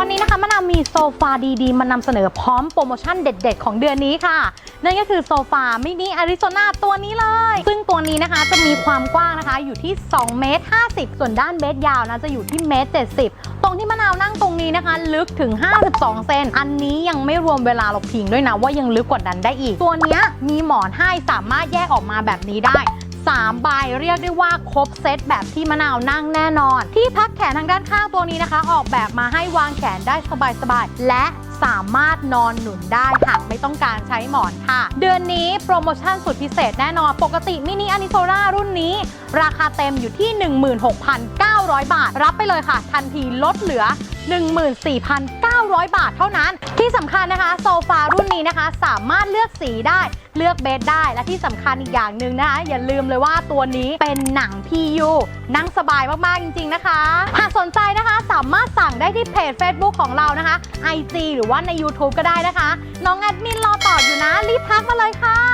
วันนี้นะคะมะนาวมีโซฟาดีๆ มานำเสนอพร้อมโปรโมชั่นเด็ดๆ ของเดือนนี้ค่ะ นั่นก็คือโซฟามินิอาริโซนาตัวนี้เลย ซึ่งตัวนี้นะคะจะมีความกว้างนะคะอยู่ที่2เมตร50 ส่วนด้านเบสยาวนะจะอยู่ที่เมตร70 ตรงที่มะนาวนั่งตรงนี้นะคะ ลึกถึง 52 เซน อันนี้ยังไม่รวมเวลาเราพิงด้วยนะว่ายังลึกกว่านั้นได้อีก ตัวนี้มีหมอนให้สามารถแยกออกมาแบบนี้ได้ 3 ใบ เรียกได้ว่าครบเซตแบบที่มะนาวนั่งแน่นอน ที่พักแขนทางด้านข้างตัวนี้นะคะ ออกแบบมาให้วางแขนได้สบายๆ และสามารถนอนหนุนได้หากไม่ต้องการใช้หมอนค่ะ เดือนนี้โปรโมชั่นสุดพิเศษแน่นอน ปกติมินิอานิโซรารุ่นนี้ ราคาเต็มอยู่ที่ 16,900 บาท รับไปเลยค่ะ ทันทีลดเหลือ 14,900 บาทเท่านั้น ที่สำคัญนะคะ โซฟา นี้นะคะ สามารถเลือกสีได้เลือกเบสได้และที่สำคัญอีกอย่างหนึ่งนะคะ อย่าลืมเลยว่าตัวนี้เป็นหนัง PU นั่งสบายมาก ๆ จริง ๆ นะคะ หากสนใจนะคะสามารถสั่งได้ที่เพจ Facebook ของเรานะคะ IG หรือว่าใน YouTube ก็ได้นะคะ น้องแอดมินรอตอบอยู่นะ รีบทักมาเลยค่ะ